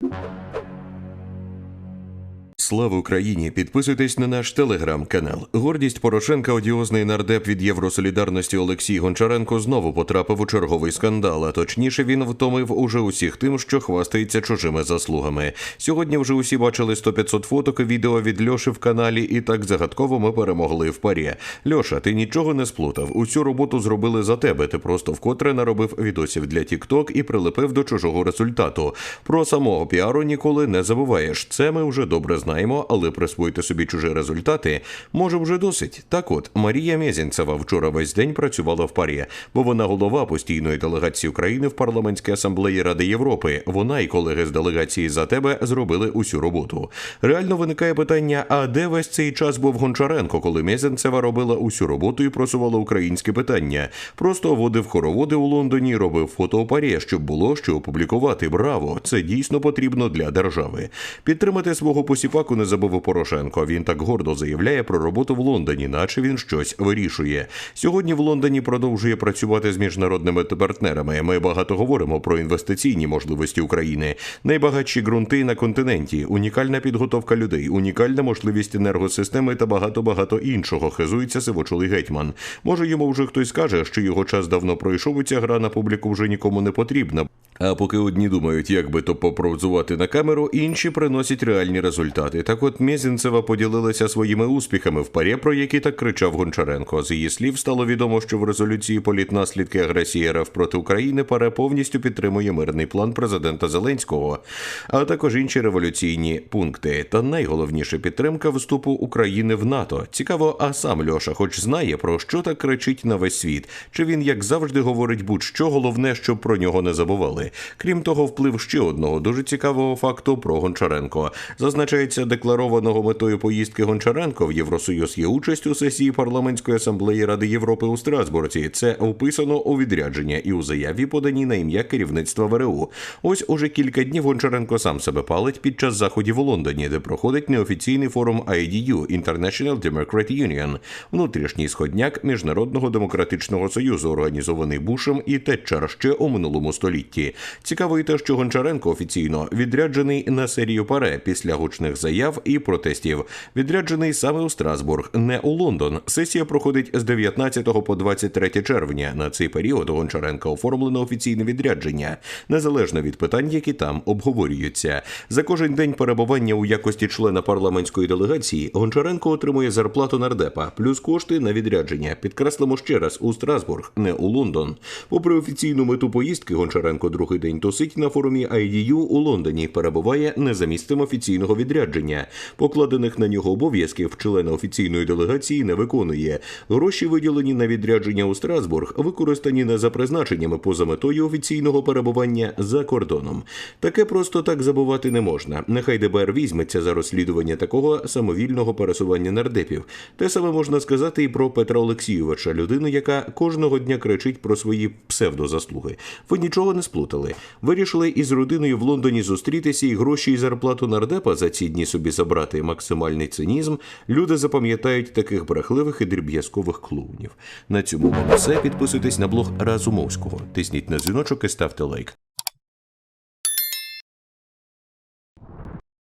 you Слава Україні! Підписуйтесь на наш телеграм-канал. Гордість Порошенка, одіозний нардеп від Євросолідарності Олексій Гончаренко знову потрапив у черговий скандал. А точніше, він втомив уже усіх тим, що хвастається чужими заслугами. Сьогодні вже усі бачили 100-500 фоток і відео від Льоші в каналі, і так загадково ми перемогли в парі. Льоша, ти нічого не сплутав. Усю роботу зробили за тебе. Ти просто вкотре наробив відосів для TikTok і прилепив до чужого результату. Про самого піару ніколи не забуваєш. Це ми вже добре знаємо, але присвоїти собі чужі результати може вже досить. Так от Марія Мєзінцева вчора весь день працювала в парі, бо вона голова постійної делегації України в парламентській асамблеї Ради Європи. Вона і колеги з делегації за тебе зробили усю роботу. Реально виникає питання: а де весь цей час був Гончаренко, коли Мєзінцева робила усю роботу і просувала українське питання? Просто водив хороводи у Лондоні, робив фото у парі, щоб було що опублікувати. Браво! Це дійсно потрібно для держави. Підтримати свого посіпаку не забув і Порошенко. Він так гордо заявляє про роботу в Лондоні, наче він щось вирішує. Сьогодні в Лондоні продовжує працювати з міжнародними партнерами. Ми багато говоримо про інвестиційні можливості України, найбагатші ґрунти на континенті, унікальна підготовка людей, унікальна можливість енергосистеми та багато багато іншого. Хизується сивочолий гетьман. Може, йому вже хтось каже, що його час давно пройшов. і Ця гра на публіку вже нікому не потрібна. А поки одні думають, як би то попровзувати на камеру, інші приносять реальні результати. Так от Мєзінцева поділилася своїми успіхами в парі, про які так кричав Гончаренко. З її слів стало відомо, що в резолюції політнаслідки агресії РФ проти України паре повністю підтримує мирний план президента Зеленського, а також інші революційні пункти. Та найголовніше підтримка вступу України в НАТО. Цікаво, а сам Льоша, хоч знає про що так кричить на весь світ. Чи він, як завжди, говорить будь-що, головне, щоб про нього не забували. Крім того, вплив ще одного дуже цікавого факту про Гончаренко. Зазначається, декларованого метою поїздки Гончаренко в Євросоюз є участь у сесії парламентської асамблеї Ради Європи у Страсбурзі. Це описано у відрядження і у заяві поданій на ім'я керівництва ВРУ. Ось уже кілька днів Гончаренко сам себе палить під час заходів у Лондоні, де проходить неофіційний форум IDU – International Democrat Union, внутрішній сходняк Міжнародного демократичного союзу, організований Бушем і Тетчер ще у минулому столітті. Цікаво і те, що Гончаренко офіційно відряджений на серію паре після гучних заяв і протестів. Відряджений саме у Страсбург, не у Лондон. Сесія проходить з 19 по 23 червня. На цей період у Гончаренка оформлено офіційне відрядження, незалежно від питань, які там обговорюються. За кожен день перебування у якості члена парламентської делегації Гончаренко отримує зарплату нардепа, плюс кошти на відрядження. Підкреслимо ще раз у Страсбург, не у Лондон. Попри офіційну мету поїздки, Гончаренко другий день тусить на форумі IDU у Лондоні. Перебуває не за місцем офіційного відрядження. Покладених на нього обов'язків члена офіційної делегації не виконує. Гроші, виділені на відрядження у Страсбург, використані не за призначеннями поза метою офіційного перебування за кордоном. Таке просто так забувати не можна. Нехай ДБР візьметься за розслідування такого самовільного пересування нардепів. Те саме можна сказати і про Петра Олексійовича, людину, яка кожного дня кричить про свої псевдозаслуги. Ви нічого не сплутали. Вирішили із родиною в Лондоні зустрітися і гроші і зарплату нардепа за ці дні собі забрати. Максимальний цинізм. Люди запам'ятають таких брехливих і дріб'язкових клоунів. На цьому в все. Підписуйтесь на блог Разумовського. Тисніть на дзвіночок і ставте лайк.